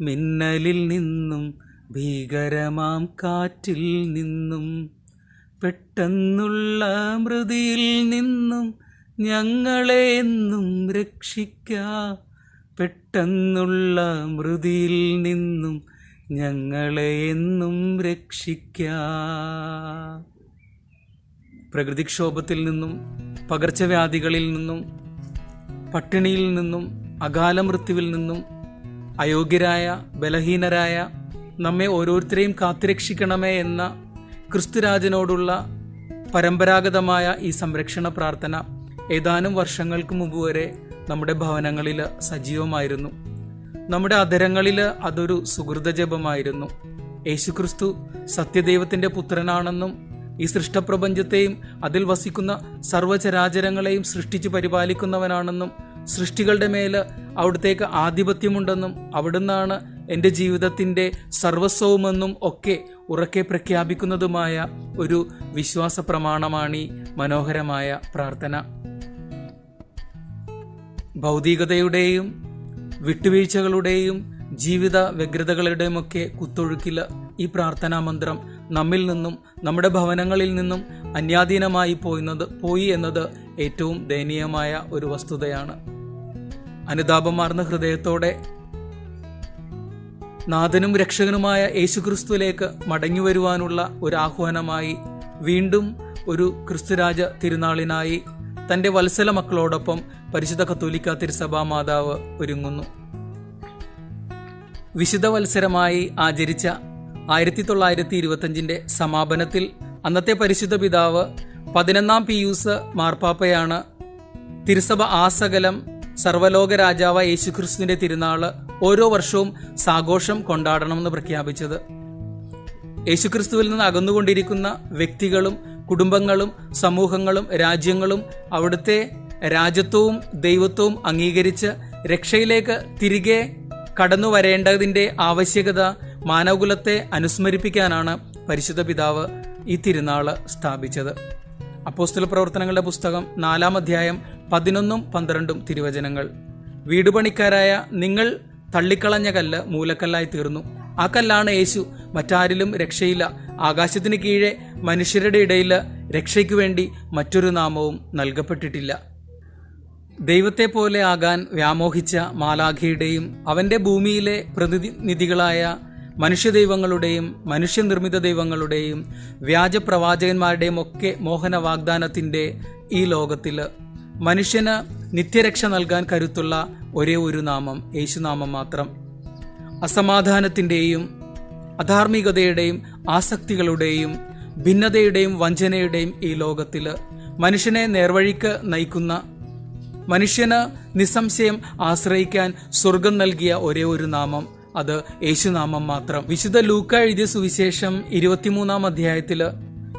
മിന്നലിൽ നിന്നും ഭീകരമാം കാറ്റിൽ നിന്നും പെട്ടെന്നുള്ള മൃതിയിൽ നിന്നും ഞങ്ങളെ എന്നും രക്ഷിക്ക. പെട്ടെന്നുള്ള മൃതിയിൽ നിന്നും ഞങ്ങളെ എന്നും രക്ഷിക്ക. പ്രകൃതിക്ഷോഭത്തിൽ നിന്നും പകർച്ചവ്യാധികളിൽ നിന്നും പട്ടിണിയിൽ നിന്നും അകാല മൃത്യുവിൽ നിന്നും അയോഗ്യരായ ബലഹീനരായ നമ്മെ ഓരോരുത്തരെയും കാത്തുരക്ഷിക്കണമേ എന്ന ക്രിസ്തുരാജനോടുള്ള പരമ്പരാഗതമായ ഈ സംരക്ഷണ പ്രാർത്ഥന ഏതാനും വർഷങ്ങൾക്ക് മുമ്പ് വരെ നമ്മുടെ ഭവനങ്ങളിൽ സജീവമായിരുന്നു. നമ്മുടെ അധരങ്ങളിൽ അതൊരു സുഹൃത ജപമായിരുന്നു. യേശുക്രിസ്തു സത്യദൈവത്തിന്റെ പുത്രനാണെന്നും ഈ സൃഷ്ടപ്രപഞ്ചത്തെയും അതിൽ വസിക്കുന്ന സർവചരാചരങ്ങളെയും സൃഷ്ടിച്ചു പരിപാലിക്കുന്നവനാണെന്നും സൃഷ്ടികളുടെ മേൽ അവിടത്തേക്ക് ആധിപത്യമുണ്ടെന്നും അവിടുന്നാണ് എന്റെ ജീവിതത്തിന്റെ സർവസ്വവുമെന്നും ഒക്കെ ഉറക്കെ പ്രഖ്യാപിക്കുന്നതുമായ ഒരു വിശ്വാസ പ്രമാണമാണ് ഈ മനോഹരമായ പ്രാർത്ഥന. ഭൗതികതയുടെയും വിട്ടുവീഴ്ചകളുടെയും ജീവിത വ്യഗ്രതകളുടെയും ഒക്കെ കുത്തൊഴുക്കിൽ ഈ പ്രാർത്ഥനാ മന്ത്രം നമ്മിൽ നിന്നും നമ്മുടെ ഭവനങ്ങളിൽ നിന്നും അന്യാധീനമായി പോയുന്നത് പോയി എന്നത് ഏറ്റവും ദയനീയമായ ഒരു വസ്തുതയാണ്. അനുതാപമാർന്ന ഹൃദയത്തോടെ നാഥനും രക്ഷകനുമായ യേശുക്രിസ്തുവിലേക്ക് മടങ്ങി വരുവാനുള്ള ഒരു ആഹ്വാനമായി വീണ്ടും ഒരു ക്രിസ്തുരാജ തിരുനാളിനായി തന്റെ വത്സല മക്കളോടൊപ്പം പരിശുദ്ധ കത്തോലിക്ക തിരുസഭാ മാതാവ് ഒരുങ്ങുന്നു. വിശുദ്ധ വത്സരമായി ആചരിച്ച ആയിരത്തി തൊള്ളായിരത്തി ഇരുപത്തഞ്ചിന്റെ സമാപനത്തിൽ അന്നത്തെ പരിശുദ്ധ പിതാവ് പതിനൊന്നാം പിയൂസ് മാർപ്പാപ്പയാണ് തിരുസഭ ആസകലം സർവലോക രാജാവ് യേശുക്രിസ്തുവിന്റെ തിരുനാൾ ഓരോ വർഷവും സാഘോഷം കൊണ്ടാടണമെന്ന് പ്രഖ്യാപിച്ചത്. യേശുക്രിസ്തുവിൽ നിന്ന് അകന്നുകൊണ്ടിരിക്കുന്ന വ്യക്തികളും കുടുംബങ്ങളും സമൂഹങ്ങളും രാജ്യങ്ങളും അവിടുത്തെ രാജ്യത്വവും ദൈവത്വവും അംഗീകരിച്ച് രക്ഷയിലേക്ക് തിരികെ കടന്നു വരേണ്ടതിന്റെ ആവശ്യകത മാനവകുലത്തെ അനുസ്മരിപ്പിക്കാനാണ് പരിശുദ്ധ പിതാവ് ഈ തിരുനാൾ സ്ഥാപിച്ചത്. അപ്പോസ്തല പ്രവർത്തനങ്ങളുടെ പുസ്തകം നാലാം അധ്യായം പതിനൊന്നും പന്ത്രണ്ടും തിരുവചനങ്ങൾ. വീടുപണിക്കാരായ നിങ്ങൾ തള്ളിക്കളഞ്ഞ കല്ല് മൂലക്കല്ലായി തീർന്നു. ആ കല്ലാണ് യേശു മറ്റാരിലും രക്ഷയില്ല. ആകാശത്തിന് കീഴെ മനുഷ്യരുടെ ഇടയിൽ രക്ഷയ്ക്ക് വേണ്ടി മറ്റൊരു നാമവും നൽകപ്പെട്ടിട്ടില്ല. ദൈവത്തെ പോലെ ആകാൻ വ്യാമോഹിച്ച മാലാഖയുടെയും അവന്റെ ഭൂമിയിലെ പ്രതിനിധികളായ മനുഷ്യദൈവങ്ങളുടെയും മനുഷ്യനിർമ്മിത ദൈവങ്ങളുടെയും വ്യാജ പ്രവാചകന്മാരുടെയും ഒക്കെ മോഹന വാഗ്ദാനത്തിന്റെ ഈ ലോകത്തിൽ മനുഷ്യന് നിത്യരക്ഷ നൽകാൻ കരുത്തുള്ള ഒരേ ഒരു നാമം യേശുനാമം മാത്രം. അസമാധാനത്തിന്റെയും അധാർമികതയുടെയും ആസക്തികളുടെയും ഭിന്നതയുടെയും വഞ്ചനയുടെയും ഈ ലോകത്തിൽ മനുഷ്യനെ നേർവഴിക്ക് നയിക്കുന്ന മനുഷ്യന് നിസ്സംശയം ആശ്രയിക്കാൻ സ്വർഗം നൽകിയ ഒരേ ഒരു നാമം അത് യേശുനാമം മാത്രം. വിശുദ്ധ ലൂക്ക എഴുതിയ സുവിശേഷം ഇരുപത്തിമൂന്നാം അധ്യായത്തിൽ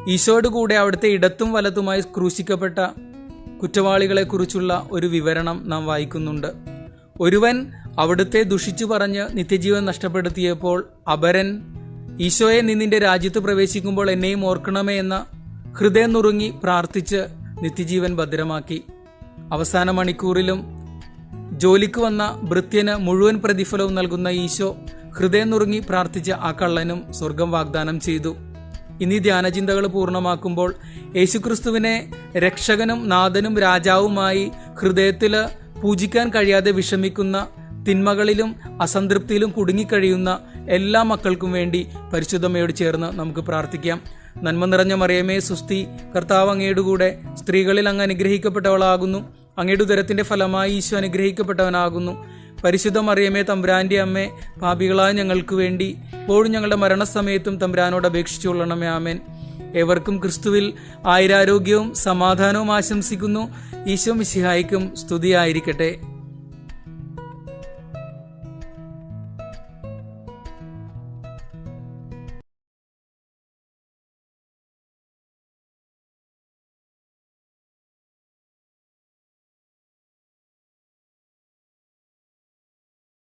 ഈശോയുടെ കൂടെ അവിടുത്തെ ഇടത്തും വലത്തുമായി ക്രൂശിക്കപ്പെട്ട കുറ്റവാളികളെ കുറിച്ചുള്ള ഒരു വിവരണം നാം വായിക്കുന്നുണ്ട്. ഒരുവൻ അവിടുത്തെ ദുഷിച്ചു പറഞ്ഞ് നിത്യജീവൻ നഷ്ടപ്പെടുത്തിയപ്പോൾ അപരൻ ഈശോയെ നിന്നിന്റെ രാജ്യത്ത് പ്രവേശിക്കുമ്പോൾ എന്നെയും ഓർക്കണമേ എന്ന് ഹൃദയം നുറുങ്ങി പ്രാർത്ഥിച്ച് നിത്യജീവൻ ഭദ്രമാക്കി. അവസാന മണിക്കൂറിലും ജോലിക്ക് വന്ന ഭൃത്യന് മുഴുവൻ പ്രതിഫലവും നൽകുന്ന ഈശോ ഹൃദയം നുറുങ്ങി പ്രാർത്ഥിച്ച ആ കള്ളനും സ്വർഗം വാഗ്ദാനം ചെയ്തു. ഇനി ധ്യാനചിന്തകൾ പൂർണമാക്കുമ്പോൾ യേശുക്രിസ്തുവിനെ രക്ഷകനും നാഥനും രാജാവുമായി ഹൃദയത്തിൽ പൂജിക്കാൻ കഴിയാതെ വിഷമിക്കുന്ന തിന്മകളിലും അസംതൃപ്തിയിലും കുടുങ്ങിക്കഴിയുന്ന എല്ലാ മക്കൾക്കും വേണ്ടി പരിശുദ്ധമ്മയോട് ചേർന്ന് നമുക്ക് പ്രാർത്ഥിക്കാം. നന്മ നിറഞ്ഞ മറിയമേ സുസ്തി കർത്താവ് അങ്ങയുടെ കൂടെ സ്ത്രീകളിൽ അങ്ങ് അനുഗ്രഹിക്കപ്പെട്ടവളാകുന്നു. അങ്ങയുടെ ഉദരത്തിന്റെ ഫലമായി ഈശോ അനുഗ്രഹിക്കപ്പെട്ടവനാകുന്നു. പരിശുദ്ധ മറിയമേ തമ്പ്രാന്റെ അമ്മ പാപികളായ ഞങ്ങൾക്ക് വേണ്ടി ഇപ്പോഴും ഞങ്ങളുടെ മരണസമയത്തും തമ്പ്രാനോട് അപേക്ഷിച്ചുകൊള്ളണമേ ആമേൻ. ഏവർക്കും ക്രിസ്തുവിൽ ആയിരാരോഗ്യവും സമാധാനവും ആശംസിക്കുന്നു. ഈശോ മിശിഹായിക്കും സ്തുതിയായിരിക്കട്ടെ.